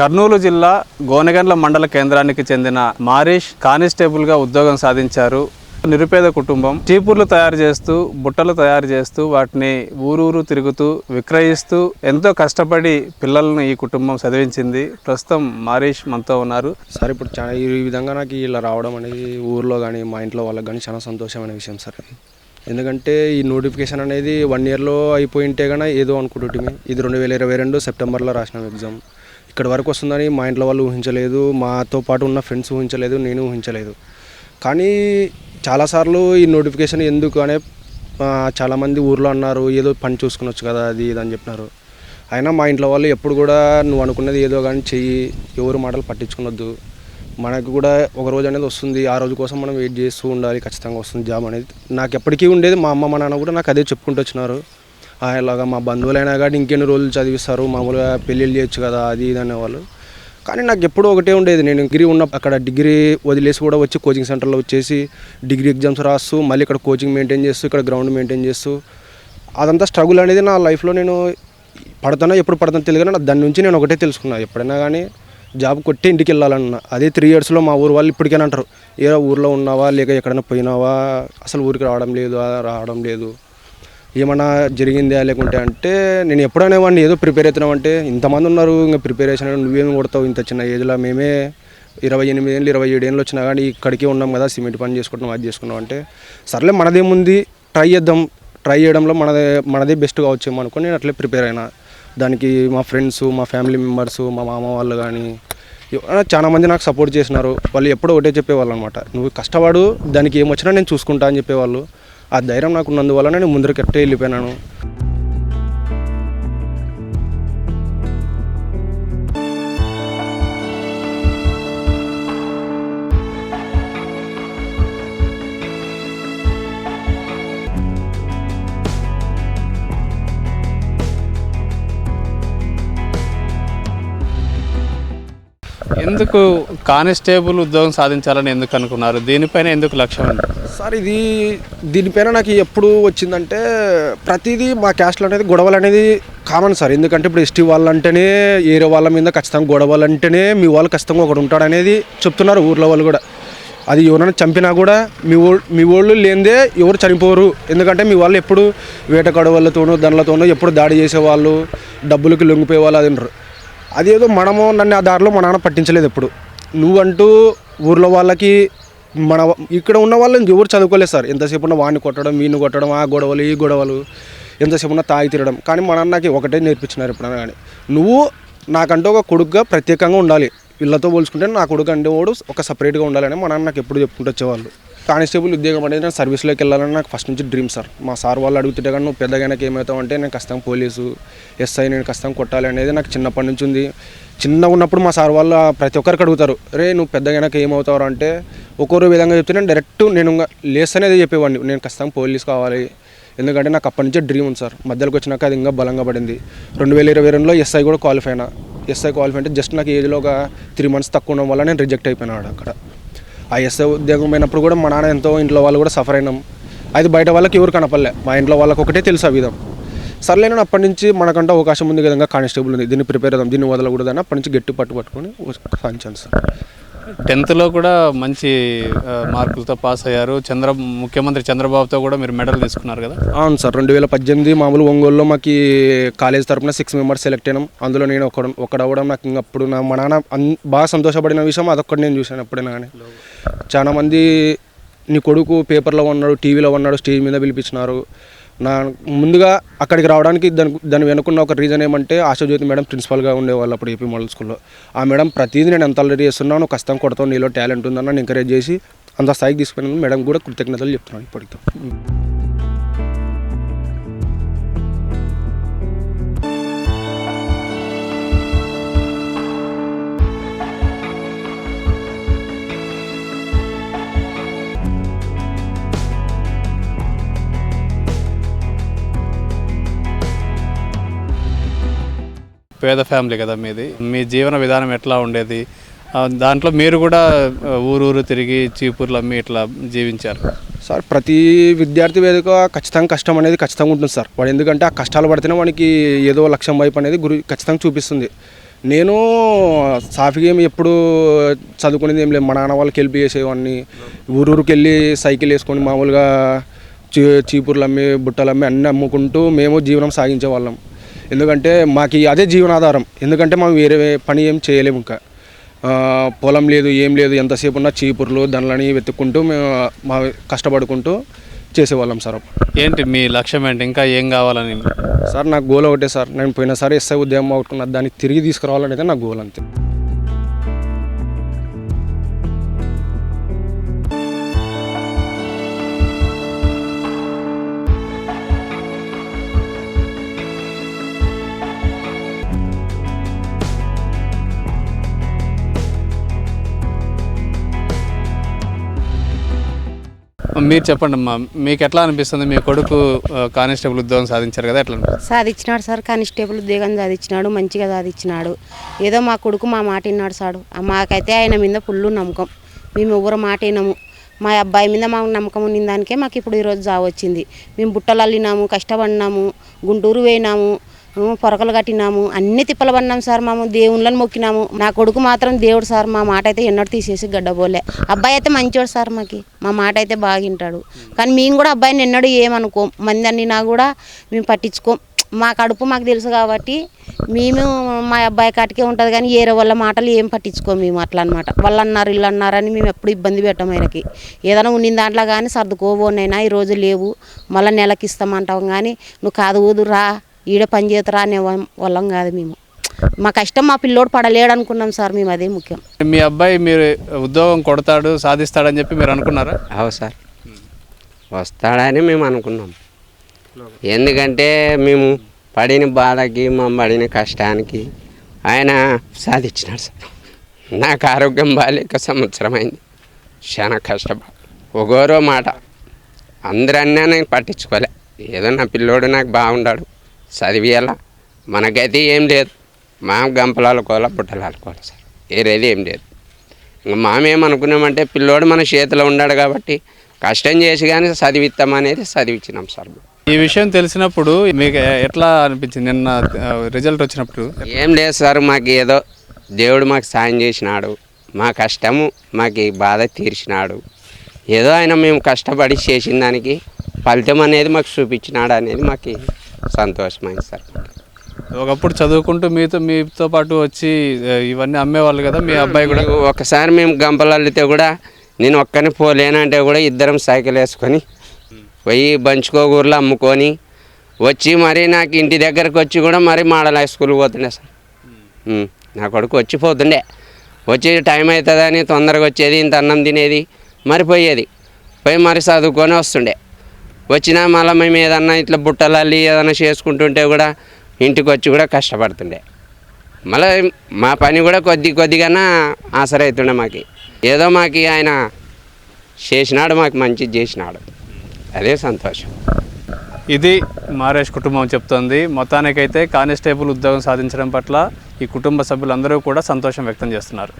కర్నూలు జిల్లా గోనెగండ్ల మండల కేంద్రానికి చెందిన మారీష్ కానిస్టేబుల్గా ఉద్యోగం సాధించారు. నిరుపేద కుటుంబం చీపుర్లు తయారు చేస్తూ బుట్టలు తయారు చేస్తూ వాటిని ఊరూరు తిరుగుతూ విక్రయిస్తూ ఎంతో కష్టపడి పిల్లలను ఈ కుటుంబం చదివించింది. ప్రస్తుతం మారీష్ మనతో ఉన్నారు. సార్ ఇప్పుడు చాలా ఈ విధంగా నాకు ఇలా రావడం అనేది ఊర్లో కానీ మా ఇంట్లో వాళ్ళకి కానీ చాలా సంతోషమైన విషయం సార్. ఎందుకంటే ఈ నోటిఫికేషన్ అనేది వన్ ఇయర్లో అయిపోయింటే కానీ ఏదో అనుకుంటుంటే ఇది రెండు వేల ఇరవై రెండు సెప్టెంబర్లో రాసిన ఎగ్జామ్. ఇక్కడ వరకు వస్తుందని మా ఇంట్లో వాళ్ళు ఊహించలేదు మాతో పాటు ఉన్న ఫ్రెండ్స్ ఊహించలేదు నేను ఊహించలేదు. కానీ చాలాసార్లు ఈ నోటిఫికేషన్ ఎందుకు అనే చాలామంది ఊర్లో అన్నారు ఏదో పని చూసుకునొచ్చు కదా అది ఇది అని చెప్పినారు. అయినా మా ఇంట్లో వాళ్ళు ఎప్పుడు కూడా నువ్వు అనుకున్నది ఏదో కానీ చెయ్యి ఎవరు మాటలు పట్టించుకునొద్దు. మనకు కూడా ఒక రోజు అనేది వస్తుంది ఆ రోజు కోసం మనం వెయిట్ చేస్తూ ఉండాలి ఖచ్చితంగా వస్తుంది జాబ్ అనేది. నాకు ఎప్పటికీ ఉండేది మా అమ్మ మా నాన్న కూడా నాకు అదే చెప్పుకుంటూ వచ్చినారు. ఇలాగ మా బంధువులైనా కానీ ఇంకెన్ని రోజులు చదివిస్తారు మామూలుగా పెళ్ళిళ్ళు చేయొచ్చు కదా అది ఇది అనేవాళ్ళు. కానీ నాకు ఎప్పుడూ ఒకటే ఉండేది. నేను డిగ్రీ ఉన్న అక్కడ డిగ్రీ వదిలేసి కూడా వచ్చి కోచింగ్ సెంటర్లో వచ్చేసి డిగ్రీ ఎగ్జామ్స్ రాస్తూ మళ్ళీ ఇక్కడ కోచింగ్ మెయింటైన్ చేస్తూ ఇక్కడ గ్రౌండ్ మెయింటైన్ చేస్తూ అదంతా స్ట్రగుల్ అనేది నా లైఫ్లో నేను పడతానో ఎప్పుడు పడతానో తెలియదు కానీ దాని నుంచి నేను ఒకటే తెలుసుకున్నా. ఎప్పుడైనా కానీ జాబ్ కొట్టి ఇంటికి వెళ్ళాలన్నా అదే త్రీ ఇయర్స్లో మా ఊరు వాళ్ళు ఇప్పటికైనా అంటారు ఏ ఊర్లో ఉన్నావా? లేక ఎక్కడైనా పోయినావా? అసలు ఊరికి రావడం లేదు రావడం లేదు. ఏమన్నా జరిగిందా లేకుంటే అంటే నేను ఎప్పుడైనా వాడిని ఏదో ప్రిపేర్ అవుతున్నాం అంటే ఇంతమంది ఉన్నారు ఇంకా ప్రిపేరేషన్ నువ్వేం కొడతావు ఇంత చిన్న ఏజ్లో? మేమే ఇరవై ఎనిమిది ఏళ్ళు ఇరవై ఏడు ఏళ్ళు వచ్చినా కానీ ఇక్కడికి ఉన్నాం కదా సిమెంట్ పని చేసుకుంటున్నాం అది చేసుకున్నాం అంటే సర్లే మనదేముంది ట్రై చేద్దాం. ట్రై చేయడంలో మనదే మనదే బెస్ట్ కావచ్చేమో అనుకుని నేను అట్లే ప్రిపేర్ అయినా. దానికి మా ఫ్రెండ్స్ మా ఫ్యామిలీ మెంబర్స్ మా మామ వాళ్ళు కానీ చాలామంది చాలా మంది నాకు సపోర్ట్ చేసినారు. వాళ్ళు ఎప్పుడో ఒకటే చెప్పేవాళ్ళు అనమాట నువ్వు కష్టపడు దానికి ఏమొచ్చినా నేను చూసుకుంటా అని చెప్పేవాళ్ళు. ఆ ధైర్యం నాకు ఉన్నందువల్ల నేను ముందరికి ఎట్టే వెళ్ళిపోయినాను? ఎందుకు కానిస్టేబుల్ ఉద్యోగం సాధించాలని ఎందుకు అనుకున్నారు? దీనిపైన ఎందుకు లక్ష్యం సార్ ఇది దీనిపైన నాకు ఎప్పుడు వచ్చిందంటే ప్రతిదీ మా క్యాస్ట్లో అనేది గొడవలు అనేది కామన్ సార్. ఎందుకంటే ఇప్పుడు ఎస్టీ వాళ్ళు అంటేనే ఏరే వాళ్ళ మీద ఖచ్చితంగా గొడవలు అంటేనే మీ వాళ్ళు ఖచ్చితంగా ఒకడు ఉంటాడనేది చెప్తున్నారు ఊర్లో వాళ్ళు కూడా. అది ఎవరైనా చంపినా కూడా మీ మీ వాళ్ళు లేనిదే ఎవరు చనిపోరు. ఎందుకంటే మీ వాళ్ళు ఎప్పుడు వేట గొడవలతోనూ దండలతోనూ ఎప్పుడు దాడి చేసేవాళ్ళు డబ్బులకి లొంగిపోయే వాళ్ళు అది అదేదో మనము నన్ను ఆ దారిలో మా నాన్న పట్టించలేదు ఎప్పుడు. నువ్వంటూ ఊర్లో వాళ్ళకి మన ఇక్కడ ఉన్న వాళ్ళని ఎవరు చదువుకోలేదు సార్. ఎంతసేపు ఉన్న వాడిని కొట్టడం వీడిని కొట్టడం ఆ గొడవలు ఈ గొడవలు ఎంతసేపు ఉన్న తాగి తిరగడం. కానీ మా నాన్నకి నాకు ఒకటే నేర్పించినారు ఎప్పుడైనా కానీ. నువ్వు నాకంటూ ఒక కొడుకుగా ప్రత్యేకంగా ఉండాలి. వీళ్ళతో పోల్చుకుంటే నా కొడుకు అంటే వాడు ఒక సపరేట్గా ఉండాలని మా నాన్న నాకు ఎప్పుడు చెప్పుకుంటూ వచ్చేవాళ్ళు. కానిస్టేబుల్ ఉద్యోగం అనేది నేను సర్వీస్లోకి వెళ్ళాలని నాకు ఫస్ట్ నుంచి డ్రీమ్ సార్ మా సార్ వాళ్ళు అడుగుతుంటే కానీ నువ్వు పెద్దగానకి ఏమవుతావు అంటే నేను ఖచ్చితంగా పోలీసు ఎస్ఐ నేను ఖచ్చితంగా కొట్టాలి అనేది నాకు చిన్నప్పటి నుంచి ఉంది. చిన్నగా ఉన్నప్పుడు మా సార్ వాళ్ళు ప్రతి ఒక్కరికి అడుగుతారు రే నువ్వు పెద్దగానకి ఏమవుతావు అంటే ఒక్కొరు విధంగా చెప్తే నేను డైరెక్ట్ నేను ఇంకా లేస్ అనేది చెప్పేవాడిని. నేను ఖచ్చితంగా పోలీస్ కావాలి ఎందుకంటే నాకు అప్పటి నుంచే డ్రీమ్ ఉంది సార్ మధ్యలోకి వచ్చినాక అది ఇంకా బలంగా పడింది. రెండు వేల ఇరవై రెండులో ఎస్ఐ కూడా క్వాలిఫై అయినా. ఎస్ఐ క్వాలిఫై అంటే జస్ట్ నాకు ఏజ్లో ఒక త్రీ మంత్స్ తక్కువ ఉండడం వల్ల నేను రిజెక్ట్ అయిపోయినాడు అక్కడ. ఆ ఎస్ఐ ఉద్యోగం పోయినప్పుడు కూడా మా నాన్న ఎంతో ఇంట్లో వాళ్ళు కూడా సఫర్ అయినాం. అది బయట వాళ్ళకి ఎవరు కనపడలే. మా ఇంట్లో వాళ్ళకి ఒకటే తెలుసు ఆ విధం. సర్లేను అప్పటి నుంచి మనకంటే అవకాశం ఉంది విధంగా కానిస్టేబుల్ ఉంది దీన్ని ప్రిపేర్ అవుదాం దీన్ని వదలకూడదని అప్పటి నుంచి గట్టి పట్టు పట్టుకొని సాధించాను సార్. టెన్త్లో కూడా మంచి మార్కులతో పాస్ అయ్యారు. చంద్ర ముఖ్యమంత్రి చంద్రబాబుతో కూడా మీరు మెడల్ తీసుకున్నారు కదా? అవును సార్ రెండు వేల పద్దెనిమిది మామూలు ఒంగోలులో మాకు కాలేజ్ తరపున సిక్స్ మెంబర్స్ సెలెక్ట్ అయినాం. అందులో నేను ఒక ఒకడు అవ్వడం నాకు ఇంక అప్పుడు నా మా నాన్న అన్- బాగా సంతోషపడిన విషయం అదొక్కటి నేను చూశాను ఎప్పుడైనా కానీ. చాలామంది నీ కొడుకు పేపర్లో ఉన్నాడు టీవీలో ఉన్నాడు స్టేజ్ మీద పిలిపించినారు. నా ముందుగా అక్కడికి రావడానికి దాని దాని వెనుకున్న ఒక రీజన్ ఏమంటే ఆశాజ్యోతి మేడం ప్రిన్సిపల్గా ఉండేవాళ్ళు అప్పుడు ఏపీ మోడల్ స్కూల్లో. ఆ మేడం ప్రతిదీ నేను ఎంత ఆల్రెడీ చేస్తున్నాను కష్టం కొడతావు నీలో టాలెంట్ ఉందని నన్ను ఎంకరేజ్ చేసి అంత స్థాయికి తీసుకున్నాను మేడం కూడా కృతజ్ఞతలు చెప్తున్నాను ఇప్పటికీ. పేద ఫ్యామిలీ కదా మీది. మీ జీవన విధానం ఎట్లా ఉండేది? దాంట్లో మీరు కూడా ఊరు ఊరు తిరిగి చీపుర్లు అమ్మి ఇట్లా జీవించారు. సార్ ప్రతి విద్యార్థి వేదిక ఖచ్చితంగా కష్టం అనేది ఖచ్చితంగా ఉంటుంది సార్. వాడు ఎందుకంటే ఆ కష్టాలు పడితేనే వానికి ఏదో లక్ష్యం వైపు అనేది గురి ఖచ్చితంగా చూపిస్తుంది. నేను సాఫీగా ఏమి ఎప్పుడు చదువుకునేది ఏం లేదు. మా నాన్న వాళ్ళకి హెల్ప్ చేసేవాడిని. ఊరూరికి వెళ్ళి సైకిల్ వేసుకొని మామూలుగా చీ చీపుర్లు అమ్మి బుట్టలు అమ్మి అన్నీ అమ్ముకుంటూ మేము జీవనం సాగించే వాళ్ళం. ఎందుకంటే మాకు అదే జీవనాధారం. ఎందుకంటే మనం వేరే పని ఏం చేయలేము ఇంకా. పొలం లేదు ఏం లేదు ఎంతసేపు ఉన్నా చీపుర్లు దండలని వెతుక్కుంటూ మేము మా కష్టపడుకుంటూ చేసేవాళ్ళం సార్. ఏంటి మీ లక్ష్యం ఏంటి? ఇంకా ఏం కావాలని? సార్ నాకు గోల్ ఒకటే సార్. నేను పోయినసారి ఎస్ఐ ఉద్యమం అవుతున్నా దాన్ని తిరిగి తీసుకురావాలనేది నా గోల్ అంతే. మీరు చెప్పండి అమ్మా మీకు ఎట్లా అనిపిస్తుంది? మీ కొడుకు కానిస్టేబుల్ ఉద్యోగం సాధించారు కదా ఎట్లా సాధించినాడు సార్ కానిస్టేబుల్ ఉద్యోగం సాధించినాడు మంచిగా సాధించినాడు ఏదో మా కొడుకు మా మాట విన్నాడు సాడు. మాకైతే ఆయన మీద ఫుల్ నమ్మకం. మేము ఎవరు మాట వినము. మా అబ్బాయి మీద మాకు నమ్మకం ఉన్న దానికే మాకు ఇప్పుడు ఈరోజు జాబ్ వచ్చింది. మేము బుట్టలు అల్లినాము కష్టపడినాము గుంటూరు పోయినాము పొరకలు కట్టినాము అన్ని తిప్పలు పడినాం సార్ మేము దేవుళ్ళని మొక్కినాము. నా కొడుకు మాత్రం దేవుడు సార్ మా మాట అయితే ఎన్నడూ తీసేసి గడ్డబోలే అబ్బాయి అయితే మంచోడు సార్ మాకి మా మాట అయితే బాగా వింటాడు. కానీ మేము కూడా అబ్బాయిని ఎన్నడూ ఏమనుకోం. మంది అన్నినా కూడా మేము పట్టించుకోం. మా కడుపు మాకు తెలుసు కాబట్టి మేము మా అబ్బాయి కాటికే ఉంటుంది కానీ ఏరే వాళ్ళ మాటలు ఏం పట్టించుకోం మేము అట్లా అనమాట వాళ్ళు అన్నారు ఇల్లు అన్నారని మేము ఎప్పుడు ఇబ్బంది పెట్టాం ఆయనకి. ఏదైనా ఉండిన దాంట్లో కానీ సర్దుకోబోనైనా ఈరోజు లేవు మళ్ళీ నెలకి ఇస్తామంటాం కానీ నువ్వు కాదు రా ఈడ పని చేతురా అనే వాళ్ళం- వాళ్ళం కాదు మేము. మా కష్టం మా పిల్లోడు పడలేడు అనుకున్నాం సార్ మేము అదే ముఖ్యం. మీ అబ్బాయి మీరు ఉద్యోగం కొడతాడు సాధిస్తాడని చెప్పి మీరు అనుకున్నారా? అవు సార్. వస్తాడని మేము అనుకున్నాం. ఎందుకంటే మేము పడిన బాధకి మా పడిన కష్టానికి ఆయన సాధించినాడు సార్. నాకు ఆరోగ్యం బాగాలేక సంవత్సరం అయింది. చాలా కష్టపడి ఒకరో మాట. అందరన్నా నేను పట్టించుకోలే. ఏదో నా పిల్లోడు నాకు బాగుండాడు చదివేయాల? మనకైతే ఏం లేదు. మా గంపలు ఆడుకోవాలా బుట్టలు ఆడుకోవాలి సార్. వేరేది ఏం లేదు. ఇంకా మామేమనుకున్నామంటే పిల్లోడు మన చేతిలో ఉన్నాడు కాబట్టి కష్టం చేసి కానీ చదివిస్తామనేది చదివించినాం సార్ ఈ విషయం తెలిసినప్పుడు మీకు ఎట్లా అనిపించింది? నిన్న రిజల్ట్ వచ్చినప్పుడు? ఏం లేదు సార్ మాకు ఏదో దేవుడు మాకు సాయం చేసినాడు. మా కష్టము మాకు బాధ తీర్చినాడు. ఏదో ఆయన మేము కష్టపడి చేసిన దానికి ఫలితం అనేది మాకు చూపించినాడు అనేది మాకు సంతోషమైంది సార్. ఒకప్పుడు చదువుకుంటూ మీతో మీతో పాటు వచ్చి ఇవన్నీ అమ్మేవాళ్ళు కదా మీ అబ్బాయి కూడా? ఒకసారి మేము గంపలు అల్లితే కూడా నేను ఒక్కని పోలేనంటే కూడా ఇద్దరం సైకిల్ వేసుకొని పోయి బంచుకోగూరలో అమ్ముకొని వచ్చి మరి నాకు ఇంటి దగ్గరకు వచ్చి కూడా మరి మోడల్ హై స్కూల్ పోతుండే సార్. నా కొడుకు వచ్చి పోతుండే. వచ్చి టైం అవుతుందని తొందరగా వచ్చేది ఇంత అన్నం తినేది మరి పోయేది. పోయి మరి చదువుకొని వస్తుండే. వచ్చినా మళ్ళీ మేము ఏదన్నా ఇట్లా బుట్టలు అల్లి ఏదైనా చేసుకుంటుంటే కూడా ఇంటికి వచ్చి కూడా కష్టపడుతుండే. మళ్ళీ మా పని కూడా కొద్ది కొద్దిగానే ఆసరైతుండే మాకు. ఏదో మాకు ఆయన చేసినాడు మాకు మంచిది చేసినాడు. అదే సంతోషం. ఇది మారేష్ కుటుంబం చెప్తోంది. మొత్తానికైతే కానిస్టేబుల్ ఉద్యోగం సాధించడం పట్ల ఈ కుటుంబ సభ్యులందరూ కూడా సంతోషం వ్యక్తం చేస్తున్నారు.